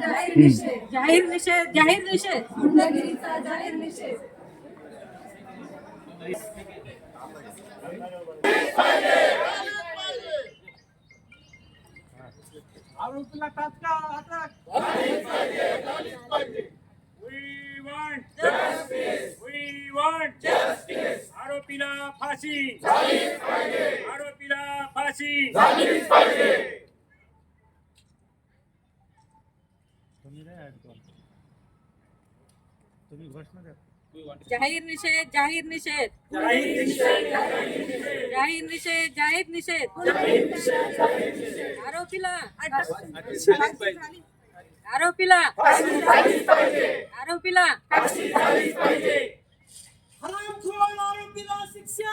जाहीर निषेध. जाहीर निषेध जाहीर निषेध. गुंडगिरीचा जाहीर निषेध आरोपीला तात्काळ अटक We want justice. We want justice. आरोपीला फाशी आरोपीला फाशी जाहीर निषेध जाहीर निषेध. जाहीर निषेध जाहीर निषेध. आरोपीला आरोपीला आरोपीला आरोपीला शिक्षा.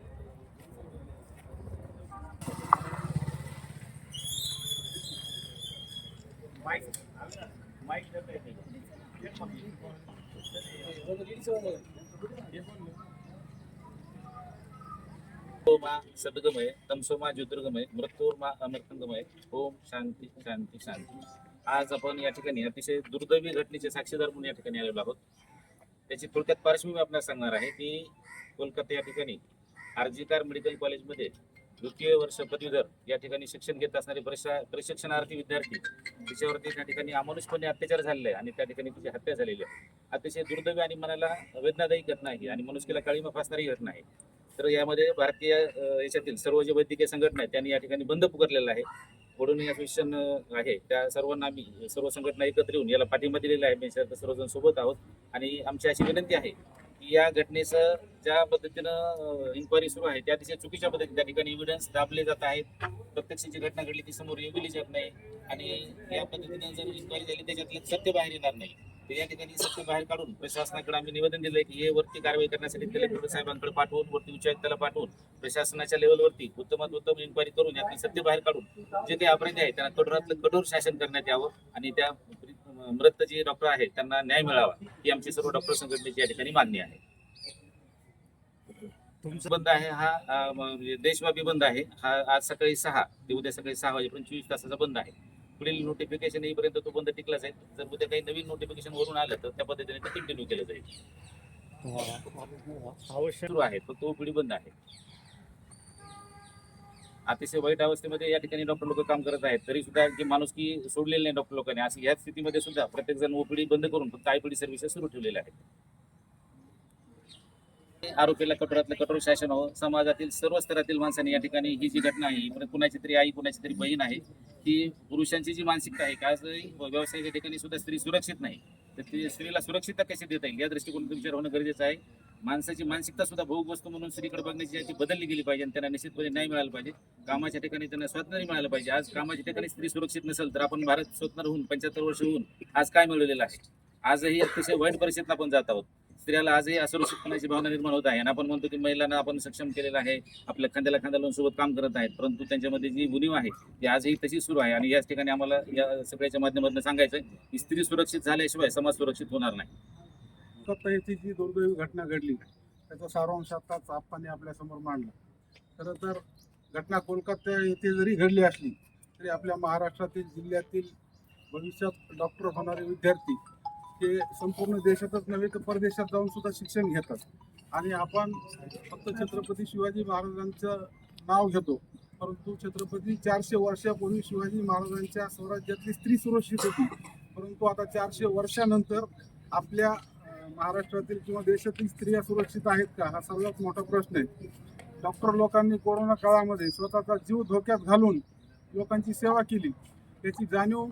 ओमा सद्गमय तमसोमा ज्योतिर्गमय मृत्यूर्मा अमृतंगमय. ओम शांती शांती शांती. आज आपण या ठिकाणी अतिशय दुर्दैवी घटनेचे साक्षीदार म्हणून या ठिकाणी आलेलो आहोत. त्याची थोडक्यात पार्श्वभूमी आपल्याला सांगणार आहे की कोलकाता या ठिकाणी आरजीकार मेडिकल कॉलेजमध्ये द्वितीय वर्ष पदवीधर या ठिकाणी शिक्षण घेत असणारे प्रशिक्षणार्थी विद्यार्थी त्याच्यावरती त्या ठिकाणी अमानुषपणे अत्याचार झालेले आहे आणि त्या ठिकाणी तिची हत्या झालेली आहे. अतिशय दुर्दैवी आणि मनाला वेदनादायी घटना आहे आणि मनुष्यला काळीमा फासणारी घटना आहे. तर यामध्ये भारतीय याच्यातील सर्व जे वैद्यकीय संघटना आहेत त्यांनी या ठिकाणी बंद पुकारलेला आहे. पुढून या शिक्षण आहे. त्या सर्वांना आम्ही सर्व संघटना एकत्र येऊन याला पाठिंबा दिलेला आहे. मी सर- सर्वजण सोबत आहोत आणि आमची अशी विनंती आहे या घटनेचं ज्या पद्धतीनं इन्क्वायरी सुरू आहे त्या अतिशय चुकीच्या पद्धतीने त्या ठिकाणी एव्हिडन्स दाबले जात आहेत. प्रत्यक्ष जी घटना घडली ती समोर येऊ जात नाही. आणि या पद्धतीने जर इन्क्वायरी झाली त्याच्यातलं सत्य बाहेर येणार नाही. तर या ठिकाणी सत्य बाहेर काढून प्रशासनाकडे आम्ही निवेदन दिलंय की हे वरती कारवाई करण्यासाठी कलेक्टर साहेबांकडे पाठवून वरती उच्चायुक्ताला पाठवून प्रशासनाच्या लेवलवरती उत्तमात उत्तम इन्क्वायरी करून यातलं सत्य बाहेर काढून जे काही अपराधी आहेत त्यांना कठोरातलं कठोर शासन करण्यात यावं आणि त्या मृत जे डॉक्टर आहेत त्यांना न्याय मिळावा ही आमची सर्व डॉक्टर संघटनेची या ठिकाणी मागणी आहे. तुमचा बंद आहे हा म्हणजे देशव्यापी बंद आहे. हा आज सकाळी सहा ते उद्या सकाळी सहा वाजेपर्यंत चोवीस तासाचा बंद आहे. पुढील नोटिफिकेशन येईपर्यंत तो बंद टिकलाच आहे. जर उद्या काही नवीन नोटिफिकेशन वरून आलं तर त्या पद्धतीने ते कंटिन्यू केलं जाईल. आवश्यक सुरू आहे तो तो पिढी बंद आहे. अतिशय वाईट अवस्थेमध्ये या ठिकाणी डॉक्टर लोक काम करत आहेत. तरी सुद्धा की माणूस की सोडलेली नाही डॉक्टर लोकांनी असं या स्थितीमध्ये सुद्धा प्रत्येक जण ओपीडी बंद करून फक्त आयपीडी सर्व्हिसेस सुरू ठेवलेल्या आहेत. आरोपीला कठोरातलं कठोर शासन हो समाजातील सर्व स्तरातील माणसांनी या ठिकाणी ही जी घटना आहे ही कुणाची तरी आई कुणाची तरी बहीण आहे ती पुरुषांची जी मानसिकता आहे का व्यवसायाच्या ठिकाणी सुद्धा स्त्री सुरक्षित नाही. तर ती स्त्रीला सुरक्षितता कशी देता येईल? या दृष्टिकोनातून विचार होणं गरजेचं आहे. माणसाची मानसिकता सुद्धा भोग वस्तू म्हणून स्त्रीकडे बघण्याची याची बदलली गेली पाहिजे आणि त्यांना निश्चितपणे न्याय मिळाला पाहिजे. कामाच्या ठिकाणी त्यांना स्वातंत्र्य मिळालं पाहिजे. आज कामाच्या ठिकाणी स्त्री सुरक्षित नसेल तर आपण भारत स्वतंत्र होऊन पंच्याहत्तर वर्ष होऊन आज काय मिळवलेलं आहे? आजही अतिशय वाईट परिस्थितीत आपण जात आहोत. स्त्रियाला आजही असुरक्षितपणाची भावना निर्माण होत आहे. आणि आपण म्हणतो की महिलांना आपण सक्षम केलेलं आहे. आपल्या खांद्याला खांदा लावून सोबत काम करत आहेत. परंतु त्यांच्यामध्ये जी उणीव आहे ती आजही तशी सुरू आहे. आणि याच ठिकाणी आम्हाला या सगळ्याच्या माध्यमातून सांगायचं की स्त्री सुरक्षित झाल्याशिवाय समाज सुरक्षित होणार नाही. कोलकाता येथे जी दुर्दैवी घटना घडली त्याचा सारांश आताच आप्पांनी आपल्यासमोर मांडला. खरं तर घटना कोलकाता येथे जरी घडली असली तरी आपल्या महाराष्ट्रातील जिल्ह्यातील भविष्यात डॉक्टर होणारे विद्यार्थी हे संपूर्ण देशातच नव्हे तर परदेशात जाऊन सुद्धा शिक्षण घेतात. आणि आपण फक्त छत्रपती शिवाजी महाराजांचं नाव घेतो परंतु छत्रपती चारशे वर्षापूर्वी शिवाजी महाराजांच्या स्वराज्यातली स्त्री सुरक्षित होती. परंतु आता चारशे वर्षानंतर आपल्या महाराष्ट्रातील किंवा देशातील स्त्रिया सुरक्षित आहेत का? हा सर्वात मोठा प्रश्न आहे. डॉक्टर लोकांनी कोरोना काळामध्ये स्वतःचा जीव धोक्यात घालून लोकांची सेवा केली. त्याची जाणीव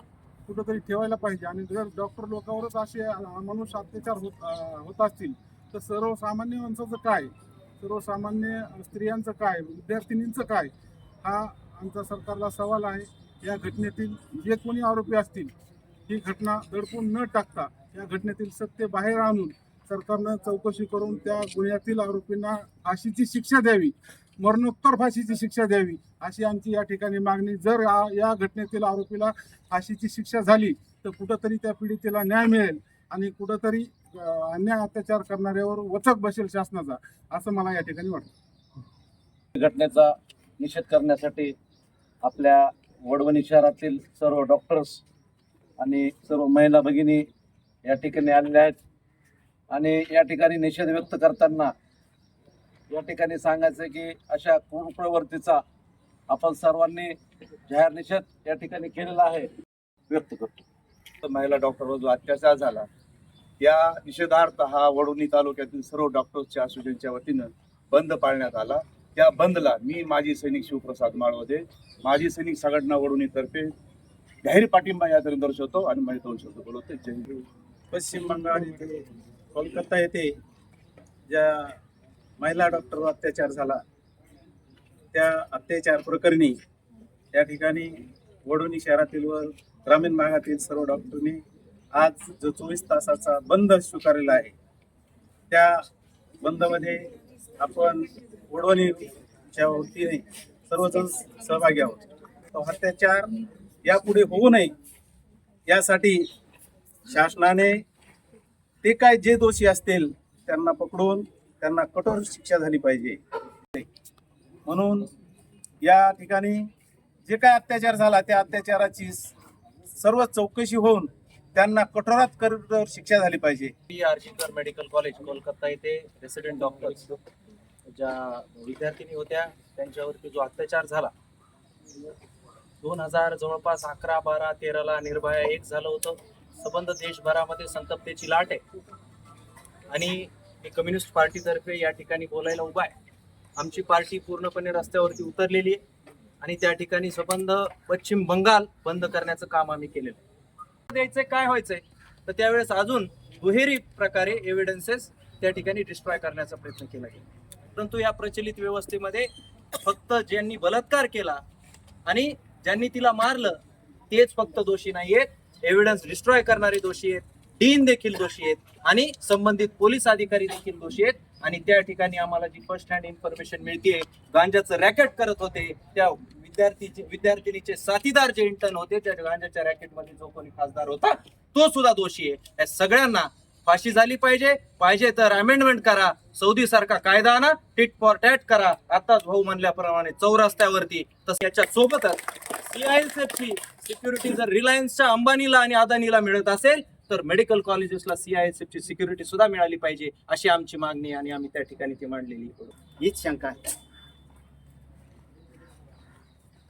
कुठंतरी ठेवायला पाहिजे. आणि जर डॉक्टर लोकांवरच असे मनुष्य अत्याचार होत होत असतील तर सर्वसामान्य माणसाचं काय? सर्वसामान्य स्त्रियांचं काय? विद्यार्थिनींचं काय? हा आमचा सरकारला सवाल आहे. या घटनेतील जे कोणी आरोपी असतील ही घटना दडपून न टाकता या घटनेतील सत्य बाहेर आणून सरकारनं चौकशी करून त्या गुन्ह्यातील आरोपींना फाशीची शिक्षा द्यावी मरणोत्तर फाशीची शिक्षा द्यावी अशी आमची या ठिकाणी मागणी. जर या- घटनेतील आरोपीला फाशीची शिक्षा झाली तर कुठंतरी त्या पीडितेला न्याय मिळेल आणि कुठंतरी अन्याय अत्याचार करणाऱ्यावर वचक बसेल शासनाचा असं मला या ठिकाणी वाटतं. घटनेचा निषेध करण्यासाठी आपल्या वडवणी शहरातील सर्व डॉक्टर्स आणि सर्व महिला भगिनी या ठिकाणी आलेल्या आहेत. आणि या ठिकाणी निषेध व्यक्त करताना या ठिकाणी सांगायचं आहे की अशा क्रूर प्रवृत्तीचा आपण सर्वांनी जाहीर निषेध या ठिकाणी केलेला आहे. व्यक्त करतो. महिला डॉक्टरवर जो अत्याचार झाला या निषेधार्थ हा वडोणी तालुक्यातील सर्व डॉक्टर्सच्या असोसिएशनच्या वतीनं बंद पाळण्यात आला. त्या बंदला मी माजी सैनिक शिवप्रसाद माळवदे माजी सैनिक संघटना वडोणीतर्फे जाहीर पाठिंबा या दर्शवतो आणि माझे दोन शब्द जय पश्चिम बंगाल येथे कोलकाता येथे ज्या महिला डॉक्टरवर अत्याचार झाला त्या अत्याचार प्रकरणी या ठिकाणी वडोणी शहरातील व ग्रामीण भागातील सर्व डॉक्टरनी आज जो चोवीस तासाचा बंद स्वीकारलेला आहे त्या बंदमध्ये आपण वडवणीच्या वतीने सर्वजण सहभागी आहोत तो अत्याचार यापुढे होऊ नये. यासाठी शासनाने ते काय जे दोषी असतील त्यांना पकडून त्यांना कठोर शिक्षा झाली पाहिजे. म्हणून या ठिकाणी जे काय अत्याचार झाला त्या अत्याचाराची सर्व चौकशी होऊन त्यांना कठोरात कठोर शिक्षा झाली पाहिजे. P RG Kar medical college Kolkata येथे रेसिडेंट डॉक्टर्स ज्या विद्यार्थिनी होत्या त्यांच्यावरती जो अत्याचार झाला दोन हजार जवळपास अकरा बारा तेराला निर्भया एक झालं होतं. संबंध देशभरामध्ये संतप्तेची लाट आहे. आणि हे कम्युनिस्ट पार्टीतर्फे या ठिकाणी बोलायला उभा आहे. आमची पार्टी पूर्णपणे रस्त्यावरती उतरलेली आहे. आणि त्या ठिकाणी संबंध पश्चिम बंगाल बंद करण्याचं काम आम्ही केलेलं आहे. द्यायचंय काय व्हायचंय? तर त्यावेळेस अजून दुहेरी प्रकारे एव्हिडन्सेस त्या ठिकाणी डिस्ट्रॉय करण्याचा प्रयत्न केला गेला. परंतु या प्रचलित व्यवस्थेमध्ये फक्त ज्यांनी बलात्कार केला आणि ज्यांनी तिला मारलं तेच फक्त दोषी नाहीयेत. एव्हिडन्स डिस्ट्रॉय करणारे दोषी आहेत. डीन देखील दोषी आहेत. आणि संबंधित पोलीस अधिकारी देखील दोषी आहेत. आणि त्या ठिकाणी आम्हाला जी फर्स्ट हँड इन्फॉर्मेशन मिळते गांजाचं रॅकेट करत होते त्या विद्यार्थीचे विद्यार्थिनीचे साथीदार जे इंटर्न होते त्या गांजाच्या रॅकेटमध्ये जो कोणी खासदार होता तो सुद्धा दोषी आहे. या सगळ्यांना फाशी झाली पाहिजे. पाहिजे तर अमेंडमेंट करा. सौदी सारखा कायदा आणा टिट फॉर टॅट करा. आताच भाऊ म्हणल्याप्रमाणे चौरस्त्यावरती. तसं याच्या सोबतच सीआयएसएफ ची सिक्युरिटी जर रिलायन्सच्या अंबानीला आणि अदानीला मिळत असेल तर मेडिकल कॉलेजेसला सीआयएसएफची सिक्युरिटी सुद्धा मिळाली पाहिजे अशी आमची मागणी आणि आम्ही त्या ठिकाणी ती मांडलेली हीच शंका आहे.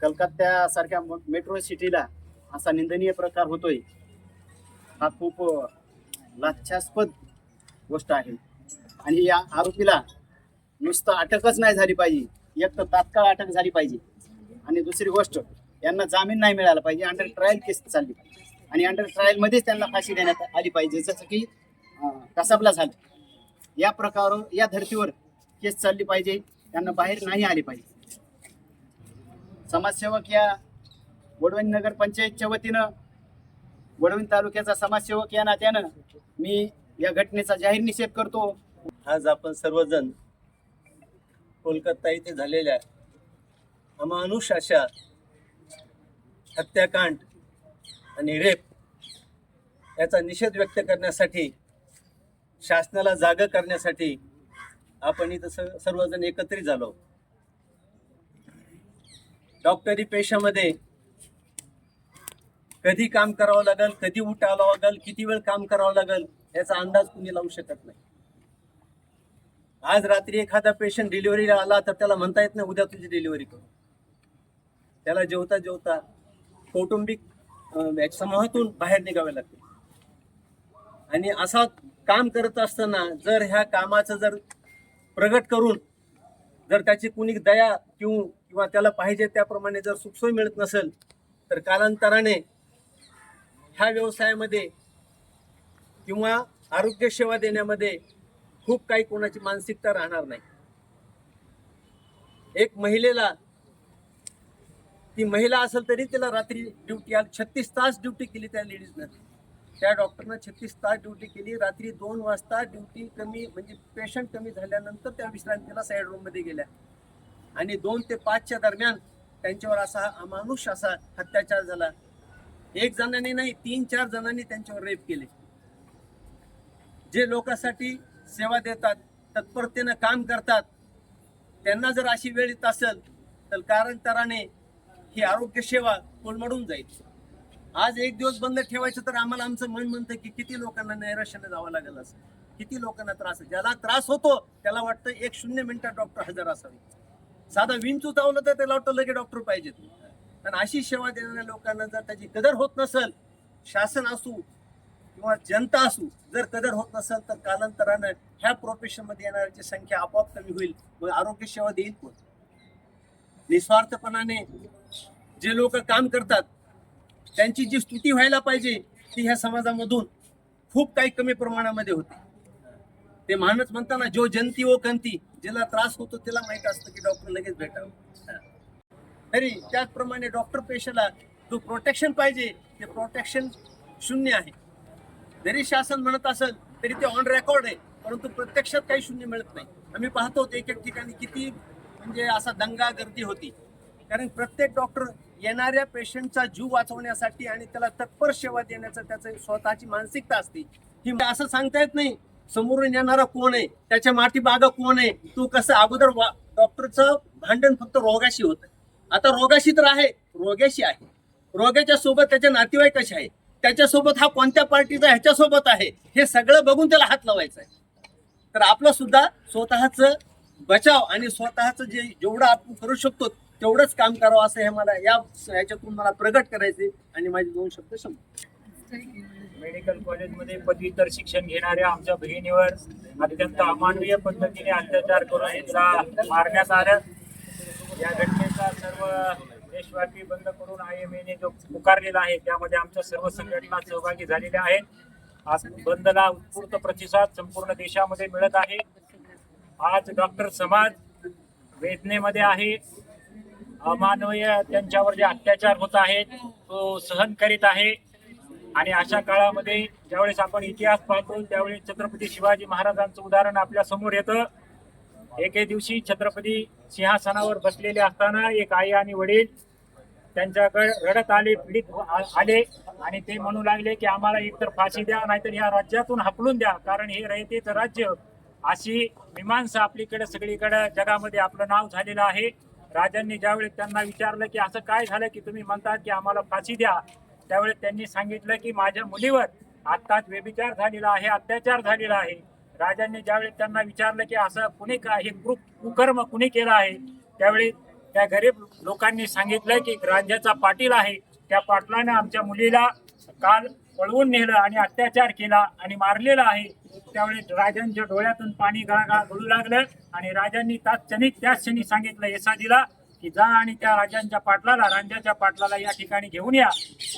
कलकत्त्यासारख्या मेट्रो सिटीला असा निंदनीय प्रकार होतोय. हा खूप लाक्षास्पद लाच्छास्पद गोष्ट आहे. आणि या आरोपीला नुसतं अटकच नाही झाली पाहिजे. एक तर तात्काळ अटक झाली पाहिजे. आणि दुसरी गोष्ट यांना जामीन नाही मिळाला पाहिजे. अंडर ट्रायल केस चालली पाहिजे. आणि अंडर ट्रायलमध्येच त्यांना फाशी देण्यात आली पाहिजे. जसं की कसाबला झालं. या प्रकार या धर्तीवर केस चालली पाहिजे. त्यांना बाहेर नाही आले पाहिजे. समाजसेवक या वडवणी नगर पंचायतच्या वतीनं वडवणी तालुक्याचा समाजसेवक या नात्यानं मी या घटनेचा जाहीर निषेध करतो. आज आपण सर्वजण कोलकाता येथे झालेल्या अमानुष अशा हत्याकांड आणि रेप याचा निषेध व्यक्त करण्यासाठी शासनाला जाग करण्यासाठी आपण इथं स- सर्वजण एकत्रित झालो. डॉक्टरी पेशामध्ये कधी काम करावं लागेल कधी उठावं लागेल किती वेळ काम करावं लागेल याचा अंदाज कुणी लावू शकत नाही. आज रात्री एखादा पेशंट डिलिव्हरीला आला तर त्याला म्हणता येत नाही उद्या तुझी डिलिव्हरी करू. त्याला जेवता जेवता कौटुंबिक समूहातून बाहेर निघावे लागते. आणि असा काम करत असताना जर ह्या कामाचं जर प्रगट करून जर त्याची कुणी दया किंवा किंवा त्याला पाहिजे त्याप्रमाणे जर सुखसोय मिळत नसेल तर कालांतराने ह्या व्यवसायामध्ये किंवा आरोग्य सेवा देण्यामध्ये खूप काही कोणाची मानसिकता राहणार नाही. एक महिलेला ती महिला असेल तरी तिला रात्री ड्युटी आली छत्तीस तास ड्युटी केली त्या लेडीजनं. त्या डॉक्टरनं छत्तीस तास ड्युटी केली रात्री दोन वाजता ड्युटी कमी म्हणजे पेशंट कमी झाल्यानंतर त्या विश्रांतीला साईड रूममध्ये गेल्या. आणि दोन ते पाचच्या दरम्यान त्यांच्यावर असा अमानुष असा अत्याचार झाला. एक जणांनी नाही तीन चार जणांनी त्यांच्यावर रेप केले. जे लोकांसाठी सेवा देतात तत्परतेनं काम करतात त्यांना जर अशी वेळ येत असेल तर कारणतराने ही आरोग्य सेवा कोलमडून जाईल. आज एक दिवस बंद ठेवायचं तर आम्हाला आमचं मन म्हणतं की किती लोकांना नैराश्याने जावं लागेल असं. किती लोकांना त्रास ज्याला त्रास होतो त्याला वाटतं एक शून्य मिनिटात डॉक्टर हजर असावे. साधा विंचू चावलं तर त्याला वाटतं लगे डॉक्टर पाहिजेत. कारण अशी सेवा देणाऱ्या लोकांना जर त्याची कदर होत नसेल शासन असू किंवा जनता असू जर कदर होत नसेल तर कालांतरानं ह्या प्रोफेशनमध्ये येणाऱ्याची संख्या आपोआप कमी होईल मग आरोग्य सेवा देईल कोण? निस्वार्थपणाने जे लोक काम करतात त्यांची जी स्तुती व्हायला पाहिजे ती ह्या समाजामधून खूप काही कमी प्रमाणामध्ये होते. ते माणूस म्हणताना जो जनती व कंती ज्याला त्रास होतो त्याला माहीत असतं की डॉक्टर लगेच भेटावं. तरी त्याचप्रमाणे डॉक्टर पेशाला जो प्रोटेक्शन पाहिजे ते प्रोटेक्शन शून्य आहे. जरी शासन म्हणत असेल तरी ते ऑन रेकॉर्ड आहे परंतु प्रत्यक्षात काही शून्य मिळत नाही. आम्ही पाहतो एक एक ठिकाणी किती म्हणजे असा दंगा गर्दी होती. कारण प्रत्येक डॉक्टर येणाऱ्या पेशंटचा जीव वाचवण्यासाठी आणि त्याला तत्पर सेवा देण्याचं त्याचं स्वतःची मानसिकता असते. ही असं सांगता येत नाही समोरून येणारा कोण आहे त्याच्या माठी बागा कोण आहे तो कसं अगोदर वा- डॉक्टरचं भांडण फक्त रोगाशी होतं. आता रोगाशी तर आहे रोग्याशी आहे. रोग्याच्या सोबत त्याचे नातेवाईक कसे आहे त्याच्यासोबत हा कोणत्या पार्टीचा ह्याच्यासोबत आहे? हे सगळं बघून त्याला हात लावायचा आहे. तर आपलं सुद्धा स्वतःच बचाव आणि स्वतःच जे जेवढं आपण करू शकतो तेवढंच काम करावं असं हे मला या ह्याच्यातून मला प्रगट करायचे आणि माझे दोन शब्द संपले. मेडिकल कॉलेजमध्ये पदवीतर शिक्षण घेणाऱ्या आमच्या बहिणीवर अत्यंत अमानवीय पद्धतीने अत्याचार करून मारण्यात आलं. या घटनेचा सर्व देशव्यापी बंद करून आय एम एने जो पुकारलेला आहे त्यामध्ये आमच्या सर्व संघटना सहभागी झालेल्या आहेत. आज बंदला उत्स्फूर्त प्रतिसाद संपूर्ण देशामध्ये मिळत आहे. आज डॉक्टर समाज वेदनेमध्ये आहे. अमानवीय त्यांच्यावर जे अत्याचार होत आहेत तो सहन करीत आहे. आणि अशा काळामध्ये ज्यावेळेस आपण इतिहास पाहतो त्यावेळेस छत्रपती शिवाजी महाराजांचं उदाहरण आपल्यासमोर येतं. एके दिवशी छत्रपती सिंहासनावर बसलेले असताना एक आई आणि वडील त्यांच्याकडे रडत आले पीडित आले आणि ते म्हणू लागले की आम्हाला एकतर फाशी द्या नाहीतर या राज्यातून हकलून द्या. कारण हे रयतेचं राज्य अशी मीमांसा आपलीकडे सगळीकडे जगामध्ये आपलं नाव झालेलं आहे. राजांनी ज्यावेळेस त्यांना विचारलं की असं काय झालं की तुम्ही म्हणतात की आम्हाला फाशी द्या त्यावेळेस त्यांनी सांगितलं की माझ्या मुलीवर आत्ताच व्यभिचार झालेला आहे अत्याचार झालेला आहे. राजांनी ज्यावेळी त्यांना विचारलं की असं कुणी का हे ग्रुप कुकर्म कुणी केलं आहे? त्यावेळी त्या गरीब लोकांनी सांगितलं की राज्याचा पाटील आहे. त्या पाटलाने आमच्या मुलीला काल पळवून नेलं आणि अत्याचार केला आणि मारलेला आहे. त्यावेळी राजांच्या डोळ्यातून पाणी गळागळा गळू लागलं आणि राजांनी तात्क्षणिक त्याच क्षणी सांगितलं येसाजीला की जा आणि त्या राजांच्या पाटलाला रांजाच्या पाटलाला या ठिकाणी घेऊन या.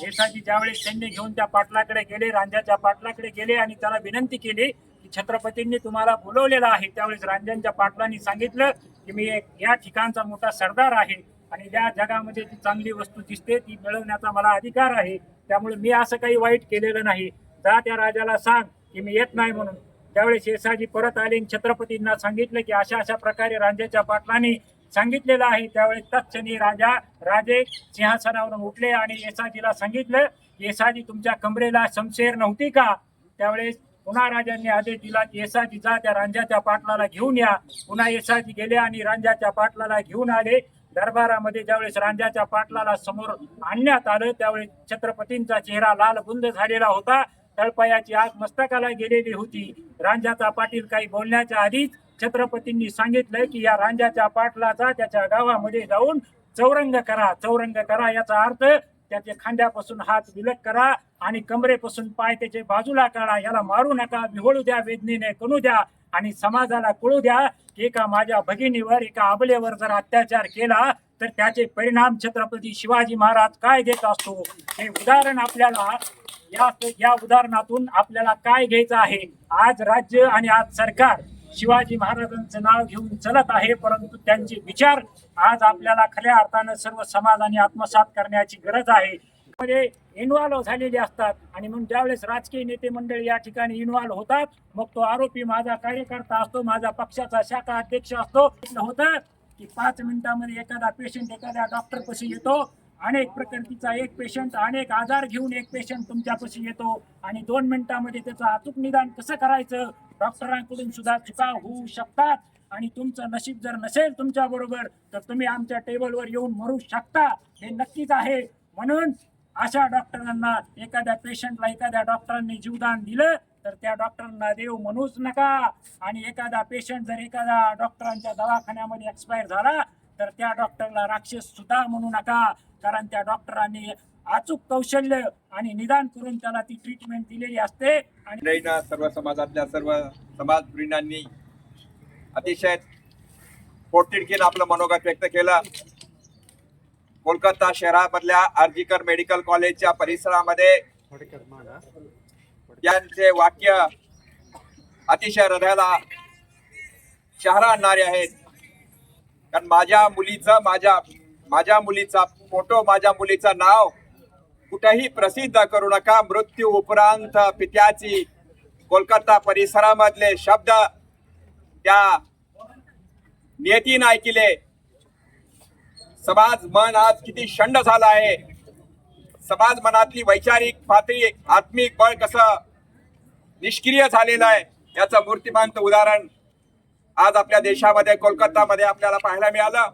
येसाजी ज्यावेळी सैन्य घेऊन त्या पाटलाकडे गेले रांजाच्या पाटलाकडे गेले आणि त्याला विनंती केली छत्रपतींनी तुम्हाला बोलवलेला आहे. त्यावेळेस रांजांच्या पाटलांनी सांगितलं की मी एक या ठिकाणचा मोठा सरदार आहे आणि ज्या जगामध्ये जी चांगली वस्तू दिसते ती मिळवण्याचा मला अधिकार आहे. त्यामुळे मी असं काही वाईट केलेलं नाही. जा त्या राजाला सांग की मी येत नाही म्हणून. त्यावेळेस येसाजी परत आले छत्रपतींना सांगितलं की अशा अशा प्रकारे राजाच्या पाटलांनी सांगितलेलं आहे. त्यावेळेस तत्क्षणी राजा राजे सिंहासनावरून उठले आणि येसाजीला सांगितलं येसाजी तुमच्या कमरेला शमशेर नव्हती का? त्यावेळेस पुन्हा राजांनी आदेश दिला की येसाजी जा त्या रांजाच्या पाटलाला घेऊन या. पुन्हा येसाजी गेले आणि रांजाच्या पाटलाला घेऊन आले. दरबारामध्ये ज्यावेळेस रांजाच्या पाटलाला समोर आणण्यात आलं त्यावेळेस छत्रपतींचा चेहरा लाल बुंद झालेला होता. तळपायाची आग मस्तकाला गेलेली होती. रांजाचा पाटील काही बोलण्याच्या आधीच छत्रपतींनी सांगितलं की या रांजाच्या पाटलाचा त्याच्या गावामध्ये जाऊन चौरंग करा चौरंग करा याचा अर्थ त्याच्या खांद्यापासून हात विलग करा आणि कमरेपासून पाय त्याचे बाजूला काढा. याला मारू नका. विहोळू द्या वेदनेने कणू द्या आणि समाजाला कळू द्या. की एका माझ्या भगिनीवर एका अबलेवर जर अत्याचार केला तर त्याचे परिणाम छत्रपती शिवाजी महाराज काय देत असतो? हे उदाहरण आपल्याला या या उदाहरणातून आपल्याला काय घ्यायचं आहे? आज राज्य आणि आज सरकार शिवाजी महाराजांचं नाव घेऊन चलत आहे परंतु त्यांचे विचार आज आपल्याला खऱ्या अर्थानं सर्व समाजाने आत्मसात करण्याची गरज आहे. मध्ये इन्व्हॉल्व्ह झालेले असतात आणि मग ज्यावेळेस राजकीय नेते मंडळी या ठिकाणी इन्व्हॉल्व्ह होतात मग तो आरोपी माझा कार्यकर्ता असतो माझा पक्षाचा शाखा अध्यक्ष असतो. होतं की पाच मिनिटामध्ये एखादा पेशंट एखाद्या डॉक्टरपाशी येतो अनेक प्रकृतीचा एक पेशंट अनेक आजार घेऊन एक पेशंट तुमच्यापाशी येतो आणि दोन मिनिटांमध्ये त्याचं अचूक निदान कसं करायचं डॉक्टरांकडून सुद्धा चुका होऊ शकतात. आणि तुमचं नशीब जर नसेल तुमच्या बरोबर तर तुम्ही आमच्या टेबलवर येऊन मरू शकता. हे नक्कीच आहे. म्हणून अशा डॉक्टरांना एखाद्या पेशंटला एखाद्या डॉक्टरांनी जीवदान दिलं तर त्या डॉक्टरांना देव म्हणूच नका. आणि एखादा पेशंट जर एखाद्या डॉक्टरांच्या दवाखान्यामध्ये एक्सपायर झाला तर त्या डॉक्टरला राक्षस सुद्धा म्हणू नका. कारण त्या डॉक्टरांनी अचूक कौशल्य आणि निदान करून त्याला ती ट्रीटमेंट दिलेली असते. आणि सर्व समाजातल्या सर्व समाजप्रियांनी अतिशय पोटतिडकीनं आपलं मनोगत व्यक्त केलं. कोलकाता शहरामधल्या आर्जिकर मेडिकल कॉलेजच्या परिसरामध्ये यांचे वाक्य अतिशय हृदयाला शहरा आणणारे आहेत. कारण माझ्या मुलीचं माझ्या माझ्या मुलीचा फोटो माझ्या मुलीचं नाव. कुठेही प्रसिद्ध करू नका. मृत्यू उपरांत पित्याची कोलकाता परिसरामधले शब्द त्या नियतीनं ऐकिले. समाज मन आज किती शंड झाला आहे. समाज मनातली वैचारिक पातळी आत्मिक बळ कसं निष्क्रिय झालेलं आहे याचं मूर्तिमांत उदाहरण आज आपल्या देशामध्ये कोलकातामध्ये आपल्याला पाहायला मिळालं.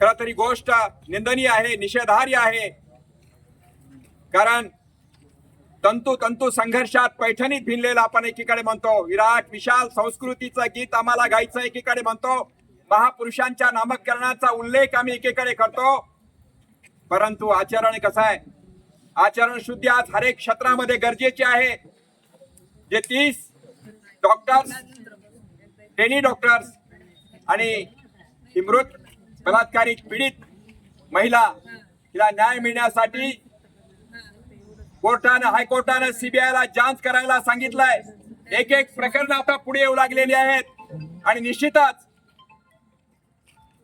खरं तरी गोष्ट निंदनीय आहे निषेधार्य आहे. कारण तंतू तंतू संघर्षात पैठणीत भिनलेला आपण एकीकडे म्हणतो. विराट विशाल संस्कृतीचं गीत आम्हाला गायचं एकीकडे म्हणतो. महापुरुषांच्या नामकरणाचा उल्लेख आम्ही एकीकडे करतो. परंतु आचरण कसं आहे? आचरण शुद्धी आज हरेक क्षेत्रामध्ये गरजेचे आहे. जे तीस डॉक्टर्स ट्रेनी डॉक्टर्स आणि ही मृत बलात्कारित पीडित महिला हिला न्याय मिळण्यासाठी कोर्टानं हायकोर्टानं सीबीआयला जांच करायला सांगितलंय. एक एक प्रकरण आता पुढे येऊ लागलेली आहेत. आणि निश्चितच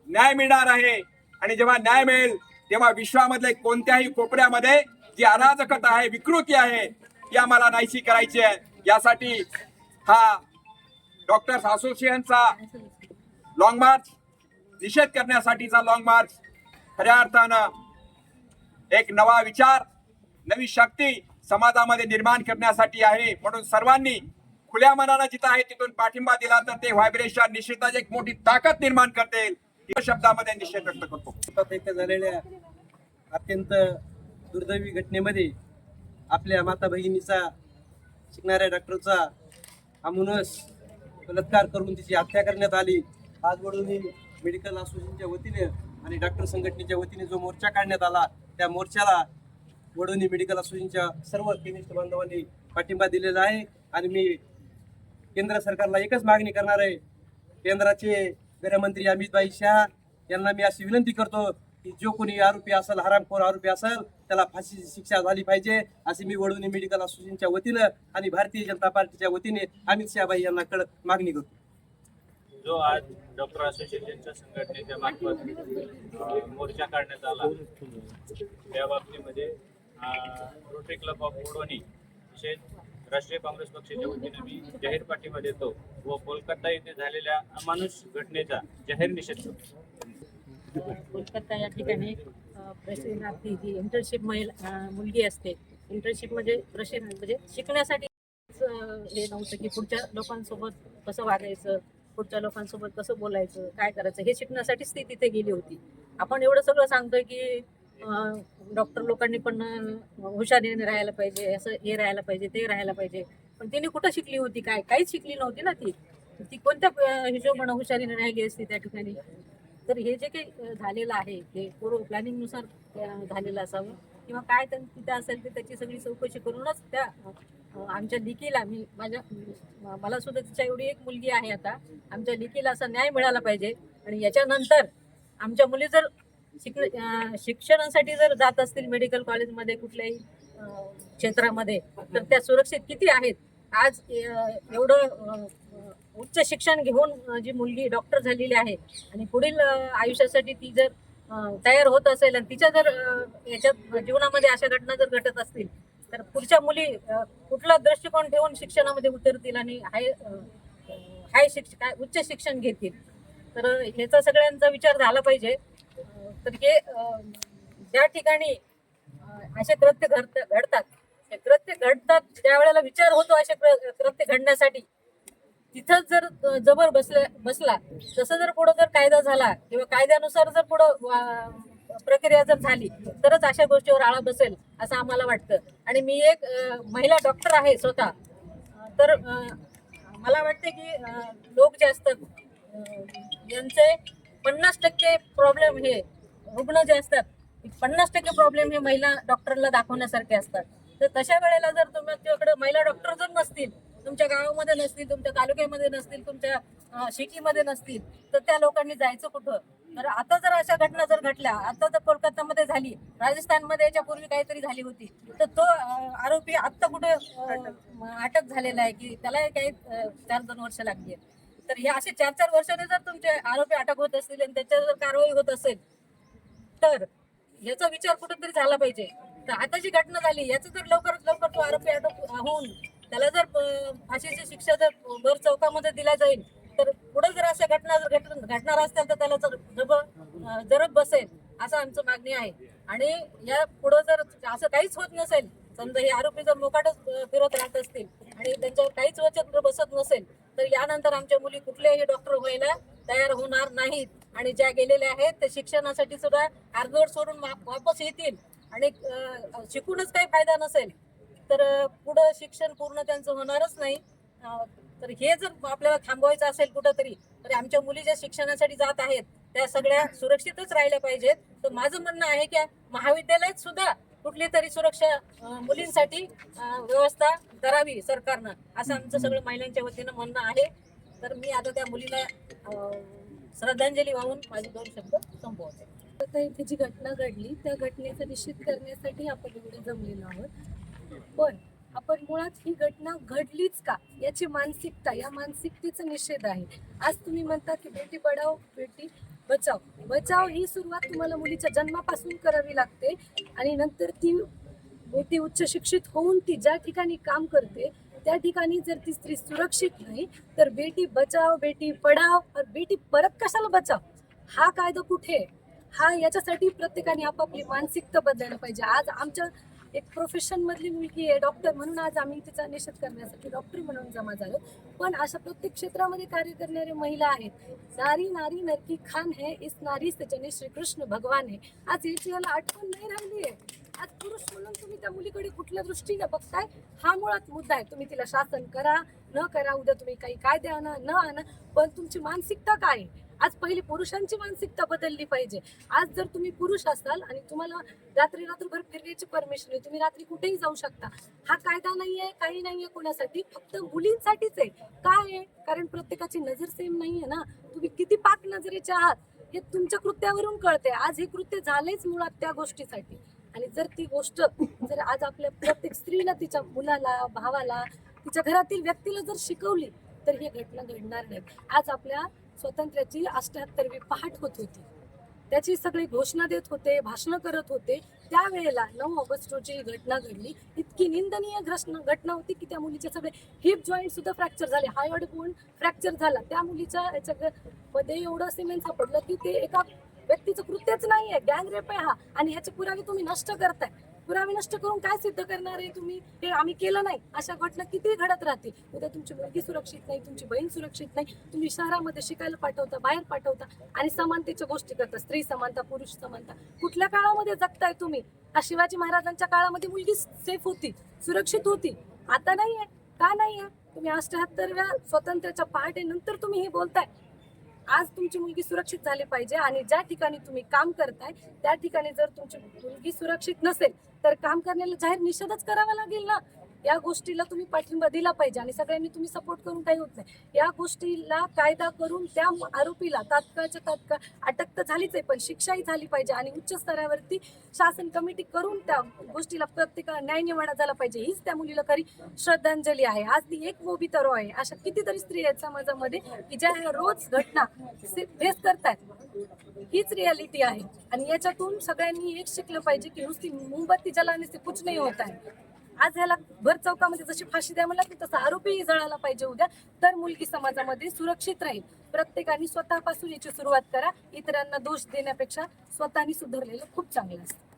न्याय मिळणार आहे. आणि जेव्हा न्याय मिळेल तेव्हा विश्वामधले कोणत्याही कोपऱ्यामध्ये जी अराजकता आहे विकृती आहे ती आम्हाला नाहीशी करायची आहे. यासाठी हा डॉक्टर्स असोसिएशनचा लॉंग मार्च निषेध करण्यासाठीचा लॉंग मार्च खऱ्या अर्थानं एक नवा विचार नवी शक्ती समाजामध्ये निर्माण करण्यासाठी आहे. म्हणून सर्वांनी खुल्या मनानं जिथं आहे तिथून पाठिंबा दिला तर ते व्हायब्रेशन निश्चितच एक मोठी ताकद निर्माण करते. शब्दामध्ये निषेध व्यक्त करतो. झालेल्या अत्यंत दुर्दैवी घटनेमध्ये आपल्या माता भगिनीचा शिकणाऱ्या डॉक्टरचा अमुनस बलात्कार करून तिची हत्या करण्यात आली. आज वडून मेडिकल असोसिएशनच्या वतीने आणि डॉक्टर संघटनेच्या वतीने जो मोर्चा काढण्यात आला त्या मोर्चाला वडोनी मेडिकल असोसिएशनच्या सर्व केमिस्ट बांधवांनी पाठिंबा दिलेला आहे. आणि मी केंद्र सरकारला एकच मागणी करणार आहे. केंद्राचे गृहमंत्री अमितभाई शहा यांना मी अशी विनंती करतो की जो कोणी आरोपी असेल हरामखोर आरोपी असेल त्याला फाशीची शिक्षा झाली पाहिजे असे मी वडवणी मेडिकल असोसिएशनच्या वतीनं आणि भारतीय जनता पार्टीच्या वतीने अमित शहाबाई यांना कड मागणी करतो. जो आज डॉक्टर असोसिएशनच्या संघटनेच्या मार्फत मोर्चा काढण्यात आला. त्या बाबतीमध्ये रोटरी क्लब ऑफ बोडोनी तसेच राष्ट्रीय काँग्रेस पक्षाच्या वतीने मी जाहीर पाठिंबा देतो व कोलकाता येथे झालेल्या अमानुष घटनेचा जाहीर निषेध करतो. कोलकाता या ठिकाणी प्रशिक्षणार्थी जी इंटर्नशिप महिला मुलगी असते इंटर्नशिप म्हणजे प्रशिक्षण म्हणजे शिकण्यासाठी हे नव्हतं की पुढच्या लोकांसोबत कसं वागायचं पुढच्या लोकांसोबत कसं बोलायचं काय करायचं हे शिकण्यासाठीच ती तिथे गेली होती. आपण एवढं सगळं सांगतोय की डॉक्टर लोकांनी पण हुशारीने राहायला पाहिजे असं हे राहायला पाहिजे ते राहायला पाहिजे. पण तिने कुठं शिकली होती काय काहीच शिकली नव्हती ना ती. ती कोणत्या हिशोबानं हुशारीने राहिली असती त्या ठिकाणी. तर हे जे काही झालेलं आहे ते पूर्व प्लॅनिंगनुसार झालेलं असावं. किंवा काय त्यां- तिथे असेल ते त्याची सगळी चौकशी करूनच त्या हो, आमच्या लिकीला मी माझ्या मला सुद्धा तिच्या एवढी एक मुलगी आहे आता. आमच्या लिकीला असा न्याय मिळाला पाहिजे. आणि याच्यानंतर आमच्या मुली जर शिक शिक्षणासाठी जर जात असतील मेडिकल कॉलेजमध्ये कुठल्याही क्षेत्रामध्ये तर त्या सुरक्षित किती आहेत? आज एवढं उच्च शिक्षण घेऊन जी मुलगी डॉक्टर झालेली आहे आणि पुढील आयुष्यासाठी ती जर तयार होत असेल आणि तिच्या जर याच्यात जीवनामध्ये अशा घटना जर घटत असतील तर पुढच्या मुली कुठला दृष्टिकोन ठेवून शिक्षणामध्ये उतरतील आणि हाय हाय शिक्ष काय उच्च शिक्षण घेतील? तर ह्याचा सगळ्यांचा विचार झाला पाहिजे. तर हे ज्या ठिकाणी असे कृत्य घडत घडतात हे कृत्य घडतात ज्या वेळेला विचार होतो असे कृत्य घडण्यासाठी तिथंच जर जबर बसल्या बसला तसं जर पुढं जर कायदा झाला किंवा कायद्यानुसार जर पुढं वा- प्रक्रिया जर झाली तरच अशा गोष्टीवर आळा बसेल. असं आम्हाला वाटतं. आणि मी एक महिला डॉक्टर आहे स्वतः. तर मला वाटते की लोक जे असतात यांचे पन्नास टक्के प्रॉब्लेम हे रुग्ण जे असतात पन्नास टक्के प्रॉब्लेम हे महिला डॉक्टरला दाखवण्यासारखे असतात. तर तशा वेळेला जर तुमच्याकडे महिला डॉक्टर जर नसतील तुमच्या गावामध्ये नसतील तुमच्या तालुक्यामध्ये नसतील तुमच्या शिटीमध्ये सिटीमध्ये नसतील तर त्या लोकांनी जायचं कुठं? तर आता जर अशा घटना जर घडल्या आता जर कोलकातामध्ये झाली राजस्थानमध्ये याच्या पूर्वी काहीतरी झाली होती तर तो आरोपी आत्ता कुठे अटक झालेला आहे की त्याला काही चार दोन वर्ष लागली तर हे असे चार चार वर्षाने जर तुमचे आरोपी अटक होत असतील आणि त्याच्यावर जर कारवाई होत असेल तर याचा विचार कुठेतरी झाला पाहिजे. तर आता जी घटना झाली याचं जर लवकरात लवकर तो आरोपी अटक होऊन त्याला जर फाशीची शिक्षा जर भर चौकामध्ये दिला जाईल तर पुढे जर अशा घटना जर घट- घडणार असतील तर त्याला जर जब जरब बसेल असं आमचं मागणी आहे. आणि या पुढं जर असं काहीच होत नसेल समजा हे आरोपी जर मोकाटच फिरत राहत असतील आणि त्यांच्यावर काहीच वचन जर बसत नसेल तर यानंतर आमच्या मुली कुठल्याही डॉक्टर व्हायला तयार होणार नाहीत. आणि ज्या गेलेल्या आहेत ते शिक्षणासाठी सुद्धा अर्धवट सोडून वापस येतील. आणि शिकूनच काही फायदा नसेल. तर पुढं शिक्षण पूर्ण त्यांचं होणारच नाही. तर हे जर आपल्याला थांबवायचं असेल कुठंतरी तर आमच्या मुली ज्या शिक्षणासाठी जात आहेत त्या सगळ्या सुरक्षितच राहिल्या पाहिजेत. तर माझं म्हणणं आहे की महाविद्यालयात सुद्धा कुठली तरी सुरक्षा मुलींसाठी व्यवस्था करावी सरकारनं असं आमचं सगळं महिलांच्या वतीनं म्हणणं आहे. तर मी आता त्या मुलीला श्रद्धांजली वाहून माझे दोन शब्द संपवते. आता इथे जी घटना घडली त्या घटनेचा निश्चित करण्यासाठी आपण एवढे जमलेलो आहोत. पण आपण मुळात ही घटना घडलीच का? याची मानसिकता या मानसिकतेचा निषेध आहे. आज तुम्ही म्हणता की बेटी पढाओ बेटी बचाव बचाव ही सुरुवात तुम्हाला मुलीच्या जन्मापासून करावी लागते आणि नंतर ती बेटी उच्च शिक्षित होऊन ती ज्या ठिकाणी काम करते त्या ठिकाणी जर ती स्त्री सुरक्षित नाही तर बेटी बचाव बेटी पढाव और बेटी परत कशाला बचाव? हा कायदा कुठे? आहे? हा याच्यासाठी प्रत्येकाने आपापली मानसिकता बदलायला पाहिजे. आज आमच्या एक प्रोफेशन मधली मुलगी आहे डॉक्टर म्हणून आज आम्ही तिचा निषेध करण्यासाठी डॉक्टर म्हणून जमा झालो. पण अशा प्रत्येक क्षेत्रामध्ये कार्य करणाऱ्या महिला आहेत. नारी नारी नरकी खान है इस नारी से जने श्रीकृष्ण भगवान है. आज याची याला आठवण नाही राहिली आहे. आज पुरुष म्हणून तुम्ही त्या मुलीकडे कुठल्या दृष्टीने बघताय हा मुळात मुद्दा आहे. तुम्ही तिला शासन करा न करा उद्या तुम्ही काही कायदे आणा न आणा पण तुमची मानसिकता काय आहे? आज पहिली पुरुषांची मानसिकता बदलली पाहिजे. आज जर तुम्ही पुरुष असाल आणि तुम्हाला रात्री रात्रभर फिरण्याची परमिशन आहे तुम्ही रात्री कुठेही जाऊ शकता. हा कायदा नाहीये काही नाहीये कोणासाठी फक्त मुलींसाठीच आहे. काय आहे? कारण प्रत्येकाची नजर सेम नाहीये ना. तुम्ही किती पाक नजरेचे आहात हे तुमच्या कृत्यावरून कळते आज हे कृत्य झालेच मुळात त्या गोष्टीसाठी. आणि जर ती गोष्ट जर आज आपल्या प्रत्येक स्त्रीला तिच्या मुलाला भावाला तिच्या घरातील व्यक्तीला जर शिकवली तर ही घटना घडणार नाही आज आपल्या स्वातंत्र्याची अष्ट्याहत्तरवी पहाट होत होती. त्याची सगळी घोषणा देत होते भाषणं करत होते. त्यावेळेला नऊ ऑगस्ट रोजी ही घटना घडली. इतकी निंदनीय घटना घटना होती की त्या मुलीचे सगळे हिप जॉईंट सुद्धा फ्रॅक्चर झाले. हायॉड बोन फ्रॅक्चर झाला. त्या मुलीच्या याच्या मध्ये एवढं सिमेंट सापडलं की ते एका व्यक्तीचं कृत्यच नाही आहे गँग रेप आहे हा. आणि ह्याचे पुरावे तुम्ही नष्ट करताय. पुरावे नष्ट करून काय सिद्ध करणार आहे तुम्ही? हे आम्ही केलं नाही. अशा घटना किती घडत राहतील? उद्या तुमची मुलगी सुरक्षित नाही तुमची बहीण सुरक्षित नाही. तुम्ही शहरामध्ये शिकायला पाठवता बाहेर पाठवता आणि समानतेच्या गोष्टी करता. स्त्री समानता पुरुष समानता. कुठल्या काळामध्ये जगताय तुम्ही? हा शिवाजी महाराजांच्या काळामध्ये मुलगी सेफ होती सुरक्षित होती. आता नाहीये का नाहीये तुम्ही अष्ट्याहत्तरव्या स्वातंत्र्याच्या पहाटेनंतर तुम्ही हे बोलताय. आज तुमची मुलगी सुरक्षित झाली पाहिजे आणि ज्या ठिकाणी तुम्ही काम करताय त्या ठिकाणी जर तुमची मुलगी सुरक्षित नसेल तर काम करण्याला जाहीर निषेधच करावा लागेल ना? या गोष्टीला तुम्ही पाठिंबा दिला पाहिजे आणि सगळ्यांनी तुम्ही सपोर्ट करून काही होत नाही. या गोष्टीला कायदा करून त्या आरोपीला तात्काळच्या तात्काळ अटक तर झालीच आहे पण शिक्षाही झाली पाहिजे आणि उच्च स्तरावरती शासन कमिटी करून त्या गोष्टीला प्रत्येकाला न्याय निवाडा झाला पाहिजे. हीच त्या मुलीला खरी श्रद्धांजली आहे. आज ती एक मोबी तरो आहे. अशा कितीतरी स्त्री आहेत समाजामध्ये की ज्या रोज घटना फेस करतायत. हीच रियालिटी आहे. आणि याच्यातून सगळ्यांनी एक शिकलं पाहिजे की नुसती मोमबत्ती जलाने से कुछ नाही होत आहे. आज ह्याला भर चौकामध्ये जशी फाशी द्या म्हणला की तसा आरोपीही जळाला पाहिजे उद्या. तर मुलगी समाजामध्ये सुरक्षित राहील. प्रत्येकाने स्वतःपासून याची सुरुवात करा. इतरांना दोष देण्यापेक्षा स्वतःनी सुधारलेलं खूप चांगलं असतं.